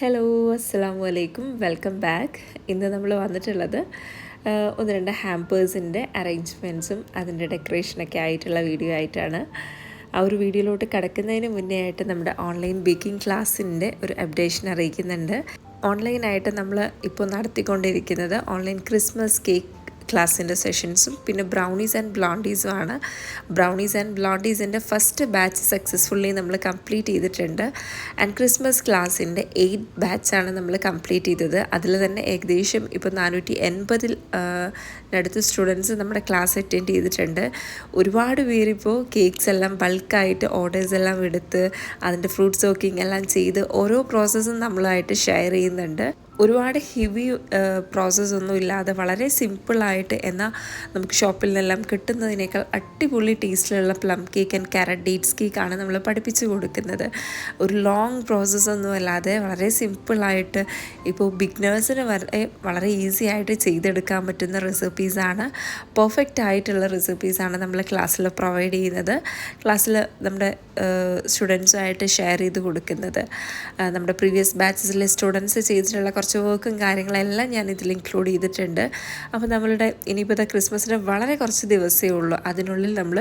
Hello അസ്സാം വലൈക്കും welcome back ഇന്ന് നമ്മൾ വന്നിട്ടുള്ളത് ഒന്ന് രണ്ട് ഹാമ്പേഴ്സിന്റെ അറേഞ്ച്മെന്റ്സും അതിന്റെ ഡെക്കറേഷനൊക്കെ ആയിട്ടുള്ള വീഡിയോ ആയിട്ടാണ്. ആ ഒരു വീഡിയോയിലോട്ട് കിടക്കുന്നതിന് മുന്നേ ആയിട്ട് നമ്മുടെ ഓൺലൈൻ ബേക്കിംഗ് ക്ലാസ്സിന്റെ ഒരു അപ്ഡേഷൻ അറിയിക്കുന്നുണ്ട്. ഓൺലൈനായിട്ട് നമ്മൾ ഇപ്പോൾ നടത്തിക്കൊണ്ടിരിക്കുന്നത് ഓൺലൈൻ ക്രിസ്മസ് കേക്ക് ക്ലാസ്സിന്റെ സെഷൻസും പിന്നെ ബ്രൗണീസ് ആൻഡ് ബ്ലോണ്ടീസും ആണ്. ബ്രൗണീസ് ആൻഡ് ബ്ലോണ്ടീസിന്റെ ഫസ്റ്റ് ബാച്ച് സക്സസ്ഫുള്ളി നമ്മൾ കംപ്ലീറ്റ് ചെയ്തിട്ടുണ്ട്. ആൻഡ് ക്രിസ്മസ് ക്ലാസ്സിന്റെ എയ്റ്റ് ബാച്ചാണ് നമ്മൾ കംപ്ലീറ്റ് ചെയ്തത്. അതിൽ തന്നെ ഏകദേശം ഇപ്പോൾ നാനൂറ്റി എൺപതിൽ അടുത്ത് സ്റ്റുഡൻസ് നമ്മുടെ ക്ലാസ് അറ്റൻഡ് ചെയ്തിട്ടുണ്ട്. ഒരുപാട് പേരിപ്പോൾ കേക്ക്സ് എല്ലാം ബൾക്കായിട്ട് ഓർഡേഴ്സ് എല്ലാം എടുത്ത് അതിന്റെ ഫ്രൂട്ട്സ് സോക്കിംഗ് എല്ലാം ചെയ്ത് ഓരോ പ്രോസസ്സും നമ്മളായിട്ട് ഷെയർ ചെയ്യുന്നുണ്ട്. ഒരുപാട് ഹെവി പ്രോസസ്സൊന്നും ഇല്ലാതെ വളരെ സിമ്പിളായിട്ട് എന്നാൽ നമുക്ക് ഷോപ്പിൽ നിന്നെല്ലാം കിട്ടുന്നതിനേക്കാൾ അടിപൊളി ടേസ്റ്റിലുള്ള plum cake and carrot dates കേക്കാണ് നമ്മൾ പഠിപ്പിച്ചു കൊടുക്കുന്നത്. ഒരു ലോങ് പ്രോസസ്സൊന്നും അല്ലാതെ വളരെ സിമ്പിളായിട്ട് ഇപ്പോൾ ബിഗ്നേഴ്സിന് വരെ വളരെ ഈസി ആയിട്ട് ചെയ്തെടുക്കാൻ പറ്റുന്ന റെസിപ്പീസാണ് പെർഫെക്റ്റ് ആയിട്ടുള്ള റെസിപ്പീസാണ് നമ്മൾ ക്ലാസ്സിൽ പ്രൊവൈഡ് ചെയ്യുന്നത്. ക്ലാസ്സിൽ നമ്മുടെ സ്റ്റുഡൻസുമായിട്ട് ഷെയർ ചെയ്ത് കൊടുക്കുന്നത്. നമ്മുടെ പ്രീവിയസ് ബാച്ചസിലെ സ്റ്റുഡൻസ് ചെയ്തിട്ടുള്ള കുറച്ച് വർക്കും കാര്യങ്ങളെല്ലാം ഞാൻ ഇതിൽ ഇൻക്ലൂഡ് ചെയ്തിട്ടുണ്ട്. അപ്പോൾ നമ്മളുടെ ഇനിയിപ്പോൾ ദാ ക്രിസ്മസിന് വളരെ കുറച്ച് ദിവസമേ ഉള്ളൂ. അതിനുള്ളിൽ നമ്മൾ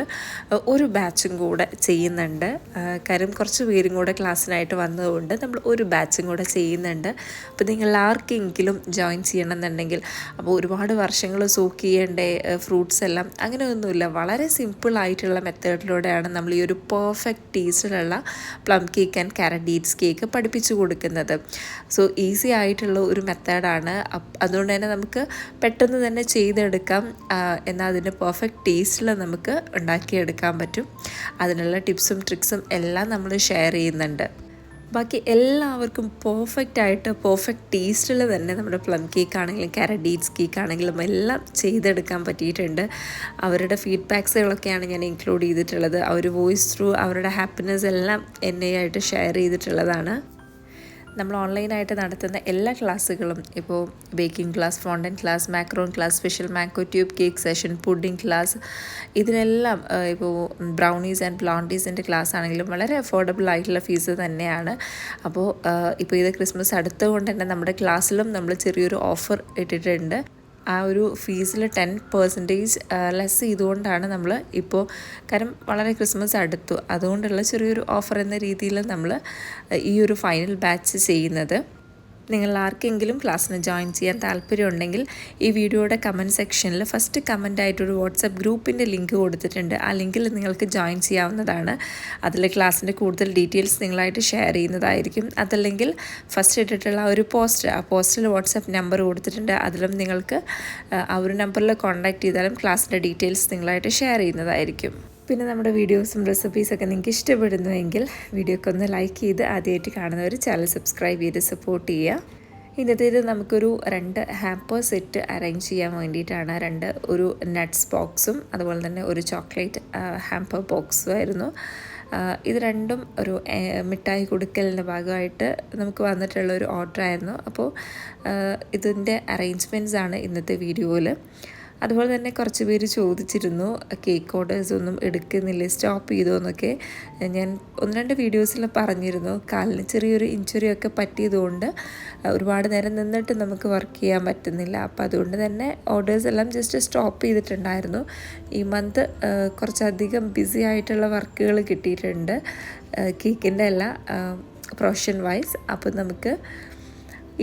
ഒരു ബാച്ചും കൂടെ ചെയ്യുന്നുണ്ട്. കാര്യം കുറച്ച് പേരും കൂടെ ക്ലാസ്സിനായിട്ട് വന്നതുകൊണ്ട് നമ്മൾ ഒരു ബാച്ചും കൂടെ ചെയ്യുന്നുണ്ട്. അപ്പോൾ നിങ്ങൾ ആർക്കെങ്കിലും ജോയിൻ ചെയ്യണം എന്നുണ്ടെങ്കിൽ അപ്പോൾ ഒരുപാട് വർഷങ്ങൾ സോക്ക് ചെയ്യേണ്ടേ ഫ്രൂട്ട്സ് എല്ലാം അങ്ങനെയൊന്നുമില്ല. വളരെ സിമ്പിളായിട്ടുള്ള മെത്തേഡിലൂടെയാണ് നമ്മൾ ഈ ഒരു perfect ടേസ്റ്റിലുള്ള plum cake and carrot dates cake പഠിപ്പിച്ചു കൊടുക്കുന്നത്. സോ ഈസി ആയിട്ടുള്ള ഒരു മെത്തേഡാണ്. അതുകൊണ്ട് തന്നെ നമുക്ക് പെട്ടെന്ന് തന്നെ ചെയ്തെടുക്കാം. എന്നാൽ അതിന്റെ പെർഫെക്റ്റ് ടേസ്റ്റിൽ നമുക്ക് ഉണ്ടാക്കിയെടുക്കാൻ പറ്റും. അതിനുള്ള ടിപ്സും ട്രിക്സും എല്ലാം നമ്മൾ ഷെയർ ചെയ്യുന്നുണ്ട്. ബാക്കി എല്ലാവർക്കും പെർഫെക്റ്റ് ആയിട്ട് പെർഫെക്റ്റ് ടേസ്റ്റിൽ തന്നെ നമ്മുടെ പ്ലം കേക്ക് ആണെങ്കിലും കാരഡീറ്റ്സ് ഡീറ്റ്സ് കേക്ക് ആണെങ്കിലും എല്ലാം ചെയ്തെടുക്കാൻ പറ്റിയിട്ടുണ്ട്. അവരുടെ ഫീഡ്ബാക്സുകളൊക്കെയാണ് ഞാൻ ഇൻക്ലൂഡ് ചെയ്തിട്ടുള്ളത്. അവർ വോയിസ് ത്രൂ അവരുടെ ഹാപ്പിനെസ് എല്ലാം എന്നെയായിട്ട് ഷെയർ ചെയ്തിട്ടുള്ളതാണ്. നമ്മൾ ഓൺലൈനായിട്ട് നടത്തുന്ന എല്ലാ ക്ലാസ്സുകളും ഇപ്പോൾ baking class fondant class macaron class special macro tube cake session pudding class ഇതിനെല്ലാം ഇപ്പോൾ ബ്രൗണീസ് ആൻഡ് ബ്ലോണ്ടീസിന്റെ ക്ലാസ് ആണെങ്കിലും വളരെ അഫോർഡബിൾ ആയിട്ടുള്ള ഫീസ് തന്നെയാണ്. അപ്പോൾ ഇപ്പോൾ ഇത് ക്രിസ്മസ് അടുത്തുകൊണ്ട് തന്നെ നമ്മുടെ ക്ലാസ്സിലും നമ്മൾ ചെറിയൊരു ഓഫർ ഇട്ടിട്ടുണ്ട്. ആ ഒരു ഫീസിൽ ടെൻ പെർസെന്റേജ് ലെസ് ചെയ്തുകൊണ്ടാണ് നമ്മൾ ഇപ്പോൾ കാരണം വളരെ ക്രിസ്മസ് അടുത്തു. അതുകൊണ്ടുള്ള ചെറിയൊരു ഓഫർ എന്ന രീതിയിൽ നമ്മൾ ഈ ഒരു ഫൈനൽ ബാച്ച് ചെയ്യുന്നത്. നിങ്ങൾ ആർക്കെങ്കിലും ക്ലാസ്സിന് ജോയിൻ ചെയ്യാൻ താല്പര്യമുണ്ടെങ്കിൽ ഈ വീഡിയോയുടെ കമന്റ് സെക്ഷനിൽ ഫസ്റ്റ് കമന്റായിട്ടൊരു വാട്സപ്പ് ഗ്രൂപ്പിന്റെ ലിങ്ക് കൊടുത്തിട്ടുണ്ട്. ആ ലിങ്കിൽ നിങ്ങൾക്ക് ജോയിൻ ചെയ്യാവുന്നതാണ്. അതിൽ ക്ലാസ്സിന്റെ കൂടുതൽ ഡീറ്റെയിൽസ് നിങ്ങളായിട്ട് ഷെയർ ചെയ്യുന്നതായിരിക്കും. അതല്ലെങ്കിൽ ഫസ്റ്റ് ഇട്ടിട്ടുള്ള ഒരു പോസ്റ്റ് ആ പോസ്റ്റിൽ വാട്സപ്പ് നമ്പർ കൊടുത്തിട്ടുണ്ട്. അതിലും നിങ്ങൾക്ക് ആ ഒരു നമ്പറിൽ കോൺടാക്റ്റ് ചെയ്താലും ക്ലാസ്സിന്റെ ഡീറ്റെയിൽസ് നിങ്ങളായിട്ട് ഷെയർ ചെയ്യുന്നതായിരിക്കും. പിന്നെ നമ്മുടെ വീഡിയോസും റെസിപ്പീസൊക്കെ നിങ്ങൾക്ക് ഇഷ്ടപ്പെടുന്നുവെങ്കിൽ വീഡിയോക്ക് ഒന്ന് ലൈക്ക് ചെയ്ത് ആദ്യമായിട്ട് കാണുന്നവർ ചാനൽ സബ്സ്ക്രൈബ് ചെയ്ത് സപ്പോർട്ട് ചെയ്യുക. ഇന്നത്തേത് നമുക്കൊരു രണ്ട് ഹാപ്പർ സെറ്റ് അറേഞ്ച് ചെയ്യാൻ വേണ്ടിയിട്ടാണ്. രണ്ട് ഒരു നട്ട്സ് ബോക്സും അതുപോലെ തന്നെ ഒരു ചോക്ലേറ്റ് ഹാമ്പർ ബോക്സും ആയിരുന്നു. ഇത് രണ്ടും ഒരു മിഠായി കൊടുക്കലിന്റെ ഭാഗമായിട്ട് നമുക്ക് വന്നിട്ടുള്ള ഒരു ഓർഡർ ആയിരുന്നു. അപ്പോൾ ഇതിന്റെ അറേഞ്ച്മെന്റ്സ് ആണ് ഇന്നത്തെ വീഡിയോയിൽ അതുപോലെ തന്നെ കുറച്ച് പേര് ചോദിച്ചിരുന്നു കേക്ക് ഓർഡേഴ്സ് ഒന്നും എടുക്കുന്നില്ലേ? സ്റ്റോപ്പ് ചെയ്തോ? എന്നൊക്കെ. ഞാൻ ഒന്ന് രണ്ട് വീഡിയോസിൽ പറഞ്ഞിരുന്നു. കാലിന് ചെറിയൊരു ഇഞ്ചുറി ഒക്കെ പറ്റിയതുകൊണ്ട് ഒരുപാട് നേരം നിന്നിട്ട് നമുക്ക് വർക്ക് ചെയ്യാൻ പറ്റുന്നില്ല. അപ്പോൾ അതുകൊണ്ട് തന്നെ ഓർഡേഴ്സ് എല്ലാം ജസ്റ്റ് സ്റ്റോപ്പ് ചെയ്തിട്ടുണ്ടായിരുന്നു. ഈ മന്ത് കുറച്ചധികം ബിസി ആയിട്ടുള്ള വർക്കുകൾ കിട്ടിയിട്ടുണ്ട് കേക്കിന്റെ അല്ല പ്രൊഫഷൻ വൈസ്. അപ്പോൾ നമുക്ക്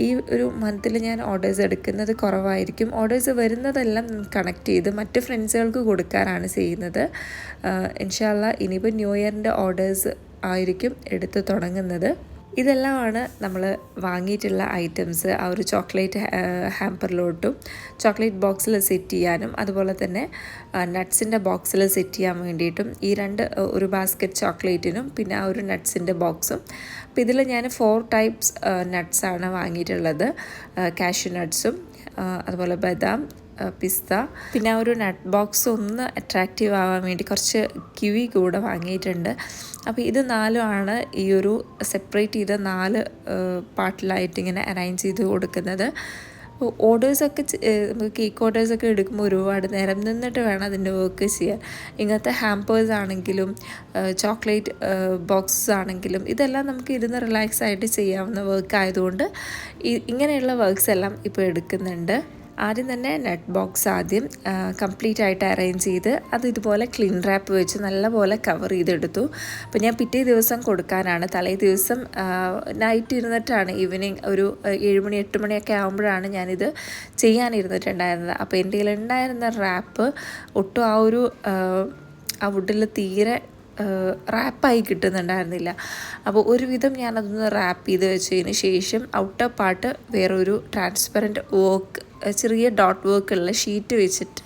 ഈ ഒരു മന്തിൽ ഞാൻ ഓർഡേഴ്സ് എടുക്കുന്നത് കുറവായിരിക്കും. ഓർഡേഴ്സ് വരുന്നതെല്ലാം കണക്ട് ചെയ്ത് മറ്റ് ഫ്രണ്ട്സുകൾക്ക് കൊടുക്കാറാണ് ചെയ്യുന്നത്. ഇൻഷാല്ല ഇനിയിപ്പോൾ ന്യൂ ഇയറിന്റെ ഓർഡേഴ്സ് ആയിരിക്കും എടുത്ത് തുടങ്ങുന്നത്. ഇതെല്ലാമാണ് നമ്മൾ വാങ്ങിയിട്ടുള്ള ഐറ്റംസ്. ആ ഒരു ചോക്ലേറ്റ് ഹാമ്പറിലോട്ടും ചോക്ലേറ്റ് ബോക്സിൽ സെറ്റ് ചെയ്യാനും അതുപോലെ തന്നെ നട്ട്സിന്റെ ബോക്സിൽ സെറ്റ് ചെയ്യാൻ വേണ്ടിയിട്ടും ഈ രണ്ട് ഒരു ബാസ്ക്കറ്റ് ചോക്ലേറ്റിനും പിന്നെ ആ ഒരു നട്ട്സിന്റെ ബോക്സും. അപ്പോൾ ഇതിൽ ഞാൻ ഫോർ ടൈപ്സ് നട്ട്സാണ് വാങ്ങിയിട്ടുള്ളത്. കാഷ്യൂ നട്ട്സും അതുപോലെ ബദാം പിസ്ത. പിന്നെ ഒരു നട്ട് ബോക്സ് ഒന്ന് അട്രാക്റ്റീവ് ആവാൻ വേണ്ടി കുറച്ച് കിവി കൂടെ വാങ്ങിയിട്ടുണ്ട്. അപ്പോൾ ഇത് നാലുമാണ് ഈ ഒരു സെപ്പറേറ്റ് ചെയ്ത നാല് പാർട്ടിലായിട്ട് ഇങ്ങനെ അറേഞ്ച് ചെയ്ത് കൊടുക്കുന്നത്. ഓർഡേഴ്സൊക്കെ നമുക്ക് കേക്ക് ഓർഡേഴ്സൊക്കെ എടുക്കുമ്പോൾ ഒരുപാട് നേരം നിന്നിട്ട് വേണം അതിന്റെ വർക്ക് ചെയ്യാൻ. ഇങ്ങനത്തെ ഹാമ്പേഴ്സ് ആണെങ്കിലും ചോക്ലേറ്റ് ബോക്സസ് ആണെങ്കിലും ഇതെല്ലാം നമുക്ക് ഇരുന്ന് റിലാക്സ് ആയിട്ട് ചെയ്യാവുന്ന വർക്ക് ആയതുകൊണ്ട് ഇങ്ങനെയുള്ള വർക്ക്സ് എല്ലാം ഇപ്പോൾ എടുക്കുന്നുണ്ട്. ആദ്യം തന്നെ നെറ്റ് ബോക്സ് ആദ്യം കംപ്ലീറ്റ് ആയിട്ട് അറേഞ്ച് ചെയ്ത് അത് ഇതുപോലെ ക്ലീൻ റാപ്പ് വെച്ച് നല്ലപോലെ കവർ ചെയ്തെടുത്തു. അപ്പോൾ ഞാൻ പിറ്റേ ദിവസം കൊടുക്കാനാണ്. തലേ ദിവസം നൈറ്റ് ഇരുന്നിട്ടാണ് ഈവനിങ് ഒരു ഏഴുമണി എട്ട് മണിയൊക്കെ ആകുമ്പോഴാണ് ഞാനിത് ചെയ്യാനിരുന്നിട്ടുണ്ടായിരുന്നത്. അപ്പോൾ എന്റെ കയ്യിൽ ഉണ്ടായിരുന്ന റാപ്പ് ഒട്ടും ആ ഒരു ആ വുഡിൽ തീരെ റാപ്പായി കിട്ടുന്നുണ്ടായിരുന്നില്ല. അപ്പോൾ ഒരുവിധം ഞാനതൊന്ന് റാപ്പ് ചെയ്ത് വെച്ചതിന് ശേഷം ഔട്ടർ പാർട്ട് വേറൊരു ട്രാൻസ്പെറന്റ് വർക്ക് ചെറിയ ഡോട്ട് വർക്കുള്ള ഷീറ്റ് വെച്ചിട്ട്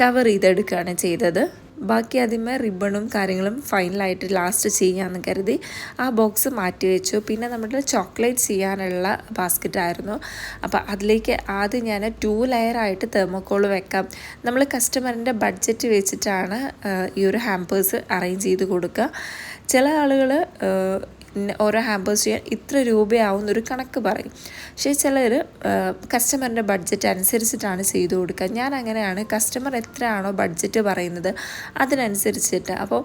കവർ ചെയ്തെടുക്കുകയാണ് ചെയ്തത്. ബാക്കി ആദ്യമേ റിബണും കാര്യങ്ങളും ഫൈനലായിട്ട് ലാസ്റ്റ് ചെയ്യാമെന്ന് കരുതി ആ ബോക്സ് മാറ്റി വെച്ചു. പിന്നെ നമ്മുടെ ചോക്ലേറ്റ് ചെയ്യാനുള്ള ബാസ്ക്കറ്റ് ആയിരുന്നു. അപ്പോൾ അതിലേക്ക് ആദ്യം ഞാൻ ടു ലെയറായിട്ട് തെർമോക്കോൾ വെക്കാം. നമ്മൾ കസ്റ്റമറിന്റെ ബഡ്ജറ്റ് വെച്ചിട്ടാണ് ഈ ഒരു ഹാമ്പേഴ്സ് അറേഞ്ച് ചെയ്ത് കൊടുക്കുക. ചില ആളുകൾ ഓരോ ഹാമ്പേഴ്സ് ചെയ്യാൻ ഇത്ര രൂപയാവുന്ന ഒരു കണക്ക് പറയും. പക്ഷേ ചിലർ കസ്റ്റമറിന്റെ ബഡ്ജറ്റ് അനുസരിച്ചിട്ടാണ് ചെയ്തു കൊടുക്കുക. ഞാൻ അങ്ങനെയാണ് കസ്റ്റമർ എത്രയാണോ ബഡ്ജറ്റ് പറയുന്നത് അതിനനുസരിച്ചിട്ട്. അപ്പോൾ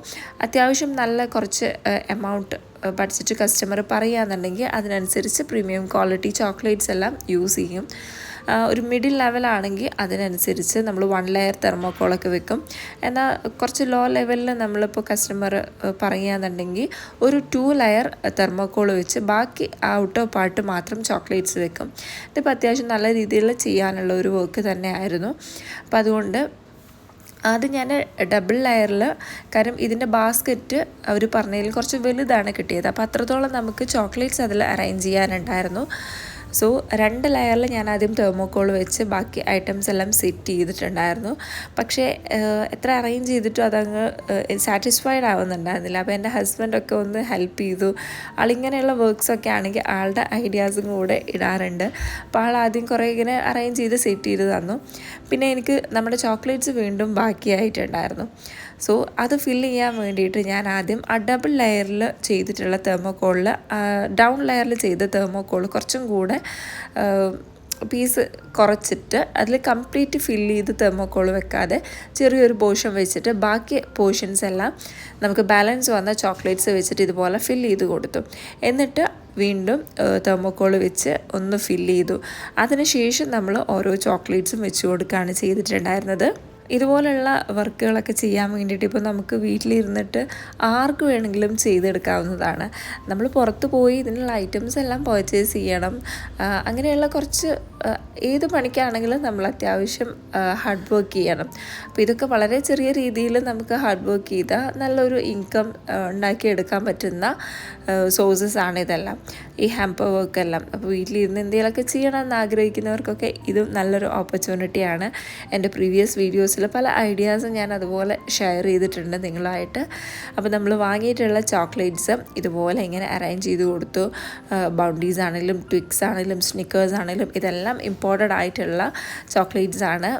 അത്യാവശ്യം നല്ല കുറച്ച് എമൗണ്ട് ബഡ്ജറ്റ് കസ്റ്റമർ പറയുകയെന്നുണ്ടെങ്കിൽ അതിനനുസരിച്ച് പ്രീമിയം ക്വാളിറ്റി ചോക്ലേറ്റ്സ് എല്ലാം യൂസ് ചെയ്യും. ഒരു മിഡിൽ ലെവലാണെങ്കിൽ അതിനനുസരിച്ച് നമ്മൾ വൺ ലെയർ തെർമോക്കോളൊക്കെ വെക്കും. എന്നാൽ കുറച്ച് ലോ ലെവലിൽ നമ്മളിപ്പോൾ കസ്റ്റമർ പറയുകയാണെന്നുണ്ടെങ്കിൽ ഒരു ടു ലെയർ തെർമോക്കോൾ വെച്ച് ബാക്കി ഔട്ടോ പാർട്ട് മാത്രം ചോക്ലേറ്റ്സ് വെക്കും. ഇതിപ്പോൾ അത്യാവശ്യം നല്ല രീതിയിൽ ചെയ്യാനുള്ള ഒരു വർക്ക് തന്നെയായിരുന്നു. അപ്പോൾ അതുകൊണ്ട് അത് ഞാൻ ഡബിൾ ലെയറിൽ കാരണം ഇതിന്റെ ബാസ്ക്കറ്റ് അവർ പറഞ്ഞതിൽ കുറച്ച് വലുതാണ് കിട്ടിയത്. അപ്പോൾ അത്രത്തോളം നമുക്ക് ചോക്ലേറ്റ്സ് അതിൽ അറേഞ്ച് ചെയ്യാനുണ്ടായിരുന്നു. സോ രണ്ട് ലെയറിൽ ഞാൻ ആദ്യം തെർമോക്കോൾ വെച്ച് ബാക്കി ഐറ്റംസ് എല്ലാം സെറ്റ് ചെയ്തിട്ടുണ്ടായിരുന്നു. പക്ഷേ എത്ര അറേഞ്ച് ചെയ്തിട്ടും അതങ്ങ് സാറ്റിസ്ഫൈഡ് ആവുന്നുണ്ടായിരുന്നില്ല. അപ്പോൾ എന്റെ ഹസ്ബൻഡൊക്കെ ഒന്ന് ഹെൽപ്പ് ചെയ്തു. ആളിങ്ങനെയുള്ള വർക്ക്സൊക്കെ ആണെങ്കിൽ ആളുടെ ഐഡിയാസും കൂടെ ഇടാറുണ്ട്. അപ്പോൾ ആൾ ആദ്യം കുറേ ഇങ്ങനെ അറേഞ്ച് ചെയ്ത് സെറ്റ് ചെയ്ത് തന്നു. പിന്നെ എനിക്ക് നമ്മുടെ ചോക്ലേറ്റ്സ് വീണ്ടും ബാക്കിയായിട്ടുണ്ടായിരുന്നു. സോ അത് ഫില്ല് ചെയ്യാൻ വേണ്ടിയിട്ട് ഞാൻ ആദ്യം ആ ഡബിൾ ലെയറിൽ ചെയ്തിട്ടുള്ള തെർമോക്കോളിൽ ഡൗൺ ലെയറിൽ ചെയ്ത തെർമോക്കോൾ കുറച്ചും കൂടെ പീസ് കുറച്ചിട്ട് അതിൽ കംപ്ലീറ്റ് ഫില്ല് ചെയ്ത് തെർമോക്കോൾ വെക്കാതെ ചെറിയൊരു പോർഷൻ വെച്ചിട്ട് ബാക്കി പോർഷൻസ് എല്ലാം നമുക്ക് ബാലൻസ് വന്ന ചോക്ലേറ്റ്സ് വെച്ചിട്ട് ഇതുപോലെ ഫില്ല് ചെയ്ത് കൊടുത്തു. എന്നിട്ട് വീണ്ടും തെർമോക്കോൾ വെച്ച് ഒന്ന് ഫില്ല് ചെയ്തു. അതിനുശേഷം നമ്മൾ ഓരോ ചോക്ലേറ്റ്സും വെച്ച് കൊടുക്കുകയാണ് ചെയ്തിട്ടുണ്ടായിരുന്നത്. ഇതുപോലുള്ള വർക്കുകളൊക്കെ ചെയ്യാൻ വേണ്ടിയിട്ട് ഇപ്പോൾ നമുക്ക് വീട്ടിലിരുന്നിട്ട് ആർക്ക് വേണമെങ്കിലും ചെയ്തെടുക്കാവുന്നതാണ്. നമ്മൾ പുറത്ത് പോയി ഇതിനുള്ള ഐറ്റംസ് എല്ലാം പർച്ചേസ് ചെയ്യണം. അങ്ങനെയുള്ള കുറച്ച് ഏത് പണിക്കാണെങ്കിലും നമ്മൾ അത്യാവശ്യം ഹാർഡ് വർക്ക് ചെയ്യണം. അപ്പോൾ ഇതൊക്കെ വളരെ ചെറിയ രീതിയിൽ നമുക്ക് ഹാർഡ് വർക്ക് ചെയ്താൽ നല്ലൊരു ഇൻകം ഉണ്ടാക്കിയെടുക്കാൻ പറ്റുന്ന സോഴ്സസ് ആണ് ഇതെല്ലാം. ഈ ഹാമ്പർ വർക്ക് എല്ലാം. അപ്പോൾ വീട്ടിലിരുന്ന് എന്തെങ്കിലുമൊക്കെ ചെയ്യണമെന്ന് ആഗ്രഹിക്കുന്നവർക്കൊക്കെ ഇതും നല്ലൊരു ഓപ്പർച്യൂണിറ്റിയാണ് എന്റെ പ്രീവിയസ് വീഡിയോസിൽ പല ഐഡിയാസും ഞാൻ അതുപോലെ ഷെയർ ചെയ്തിട്ടുണ്ട് നിങ്ങളായിട്ട്. അപ്പോൾ നമ്മൾ വാങ്ങിയിട്ടുള്ള ചോക്ലേറ്റ്സ് ഇതുപോലെ ഇങ്ങനെ അറേഞ്ച് ചെയ്ത് കൊടുത്തു. ബൗണ്ടീസ് ആണെങ്കിലും ട്വിക്സ് ആണെങ്കിലും സ്നിക്കേഴ്സ് ആണെങ്കിലും ഇതെല്ലാം ഇമ്പോർട്ടഡ് ആയിട്ടുള്ള ചോക്ലേറ്റ്സ് ആണ്.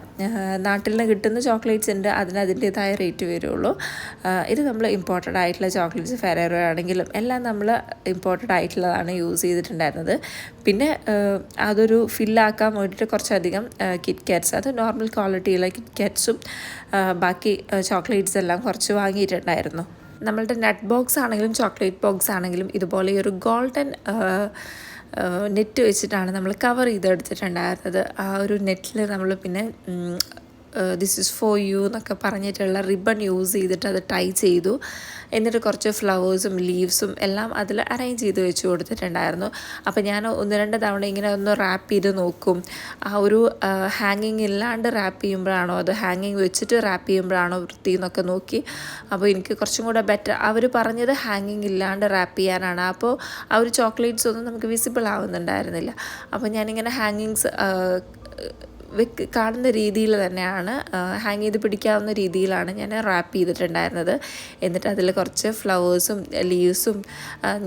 നാട്ടിൽ നിന്ന് കിട്ടുന്ന ചോക്ലേറ്റ്സ് ഉണ്ട്. അതിന് അതിന്റേതായ റേറ്റ് വരുള്ളൂ. ഇത് നമ്മൾ ഇമ്പോർട്ടഡ് ആയിട്ടുള്ള ചോക്ലേറ്റ്സ് ഫെറേറോ ആണെങ്കിലും എല്ലാം നമ്മൾ ഇമ്പോർട്ടഡ് ആയിട്ടുള്ളതാണ് യൂസ് ചെയ്തിട്ടുണ്ടായിരുന്നത്. പിന്നെ അതൊരു ഫില്ലാക്കാൻ വേണ്ടിയിട്ട് കുറച്ചധികം കിറ്റ് കാറ്റ്സ് അത് നോർമൽ ക്വാളിറ്റിയുള്ള കിറ്റ് കാറ്റ്സും ബാക്കി ചോക്ലേറ്റ്സ് എല്ലാം കുറച്ച് വാങ്ങിയിട്ടുണ്ടായിരുന്നു. നമ്മളുടെ നെറ്റ് ബോക്സ് ആണെങ്കിലും ചോക്ലേറ്റ് ബോക്സ് ആണെങ്കിലും ഇതുപോലെ ഒരു ഗോൾഡൻ നെറ്റ് വെച്ചിട്ടാണ് നമ്മൾ കവർ ചെയ്തെടുത്തിട്ടുണ്ടായിരുന്നത്. ആ ഒരു നെറ്റിൽ നമ്മൾ പിന്നെ ദിസ് ഇസ് ഫോർ യു എന്നൊക്കെ പറഞ്ഞിട്ടുള്ള റിബൺ യൂസ് ചെയ്തിട്ട് അത് ടൈ ചെയ്തു. എന്നിട്ട് കുറച്ച് ഫ്ലവേഴ്സും ലീവ്സും എല്ലാം അതിൽ അറേഞ്ച് ചെയ്ത് വെച്ച് കൊടുത്തിട്ടുണ്ടായിരുന്നു. അപ്പോൾ ഞാൻ ഒന്ന് രണ്ട് തവണ ഇങ്ങനെ ഒന്ന് റാപ്പ് ചെയ്ത് നോക്കും. ആ ഒരു ഹാങ്ങിങ് ഇല്ലാണ്ട് റാപ്പ് ചെയ്യുമ്പോഴാണോ അത് ഹാങ്ങിങ് വെച്ചിട്ട് റാപ്പ് ചെയ്യുമ്പോഴാണോ വൃത്തി എന്നൊക്കെ നോക്കി. അപ്പോൾ എനിക്ക് കുറച്ചും കൂടെ ബെറ്റർ അവർ പറഞ്ഞത് ഹാങ്ങിങ് ഇല്ലാണ്ട് റാപ്പ് ചെയ്യാനാണ്. അപ്പോൾ ആ ഒരു ചോക്ലേറ്റ്സ് ഒന്നും നമുക്ക് വിസിബിൾ ആവുന്നുണ്ടായിരുന്നില്ല. അപ്പോൾ ഞാനിങ്ങനെ ഹാങ്ങിങ്സ് വെക്ക് കാണുന്ന രീതിയിൽ തന്നെയാണ് ഹാങ് ചെയ്ത് പിടിക്കാവുന്ന രീതിയിലാണ് ഞാൻ റാപ്പ് ചെയ്തിട്ടുണ്ടായിരുന്നത്. എന്നിട്ട് അതിൽ കുറച്ച് ഫ്ലവേഴ്സും ലീവ്സും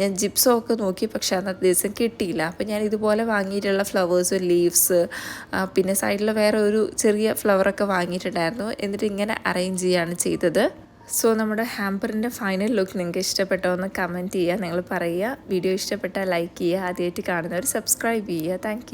ഞാൻ ജിപ്സും ഒക്കെ നോക്കി പക്ഷേ അന്നത്തെ ദിവസം കിട്ടിയില്ല. അപ്പോൾ ഞാൻ ഇതുപോലെ വാങ്ങിയിട്ടുള്ള ഫ്ലവേഴ്സും ലീവ്സ് പിന്നെ സൈഡിൽ വേറെ ഒരു ചെറിയ ഫ്ലവറൊക്കെ വാങ്ങിയിട്ടുണ്ടായിരുന്നു. എന്നിട്ട് ഇങ്ങനെ അറേഞ്ച് ചെയ്യുകയാണ് ചെയ്തത്. സോ നമ്മുടെ ഹാമ്പറിന്റെ ഫൈനൽ ലുക്ക് നിങ്ങൾക്ക് ഇഷ്ടപ്പെട്ടോ എന്ന് കമന്റ് ചെയ്യുക നിങ്ങൾ പറയുക. വീഡിയോ ഇഷ്ടപ്പെട്ടാൽ ലൈക്ക് ചെയ്യുക ആദ്യമായിട്ട് കാണുന്നവർ സബ്സ്ക്രൈബ് ചെയ്യുക. താങ്ക്